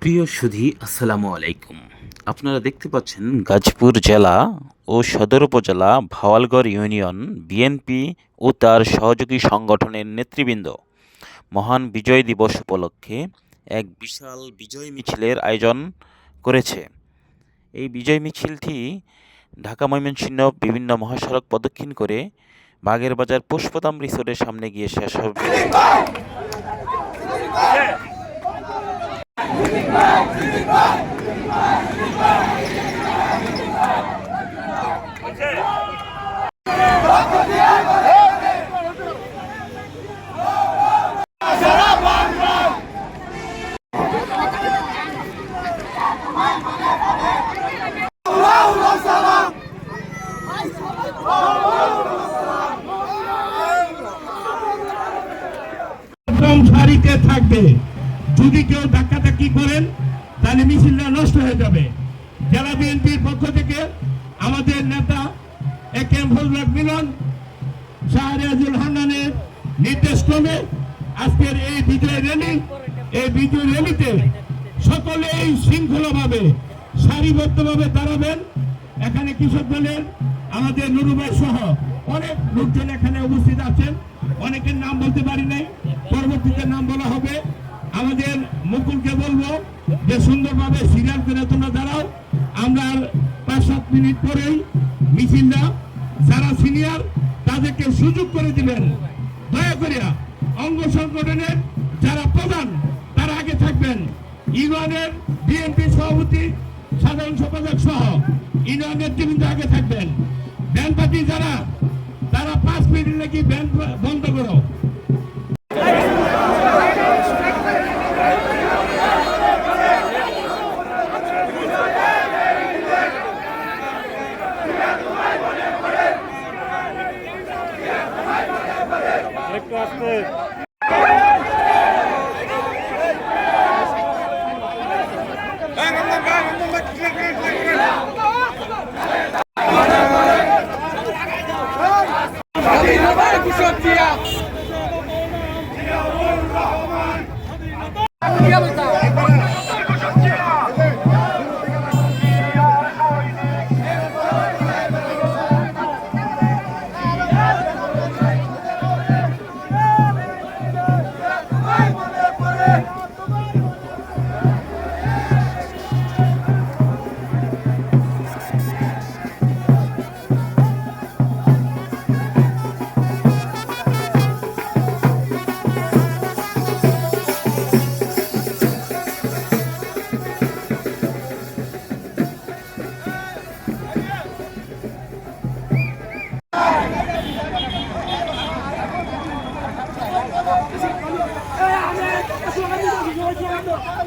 প্রিয় সুধী, আসসালামু আলাইকুম। আপনারা দেখতে পাচ্ছেন গাজীপুর জেলা ও সদর উপজেলা ভাওয়ালগড় ইউনিয়ন বিএনপি ও তার সহযোগী সংগঠনের নেতৃবৃন্দ। মহান বিজয় দিবস উপলক্ষে এক বিশাল বিজয় মিছিলের আয়োজন করেছে। এই বিজয় মিছিলটি ঢাকা ময়মনসিংহ বিভিন্ন মহাসড়ক প্রদক্ষিণ করে বাগের বাজার পুষ্পতাম রিসোর্টের সামনে গিয়ে শেষ হবে। সারিতে থাকবে। যদি কেউ ধাক্কাধাক্কি করেন, তাহলে মিছিলটা নষ্ট হয়ে যাবে। জেলা বিএনপির পক্ষ থেকে আমাদের নেতা এ কে এম ফজলুল মিলন, শাহরিয়াজুল হান্নানের নির্দেশ ক্রমে আজকের এই বিজয় র্যালি, এই বিজয় র্যালিতে সকলেই শৃঙ্খলাভাবে, সারিবদ্ধভাবে দাঁড়াবেন। এখানে কৃষক দলের আমাদের নুরুবাই সহ অনেক লোকজন এখানে উপস্থিত আছেন। অনেকের নাম বলতে পারি নাই, পরবর্তীতে নাম বলব যে সুন্দরভাবে সিরিয়াল করে তোমরা দাঁড়াও। আমরা আর পাঁচ, সাত মিনিট পরেই মিছিলটা যারা সিনিয়র, তাদেরকে সুযোগ করে দিবেন। দয়া করিয়া অঙ্গ সংগঠনের যারা প্রধান, তারা আগে থাকবেন। ইউনিয়নের বিএনপি সভাপতি, সাধারণ সম্পাদক সহ ইউনিয়ন নেতৃবৃন্দ আগে থাকবেন। একটু আসতে Yeah!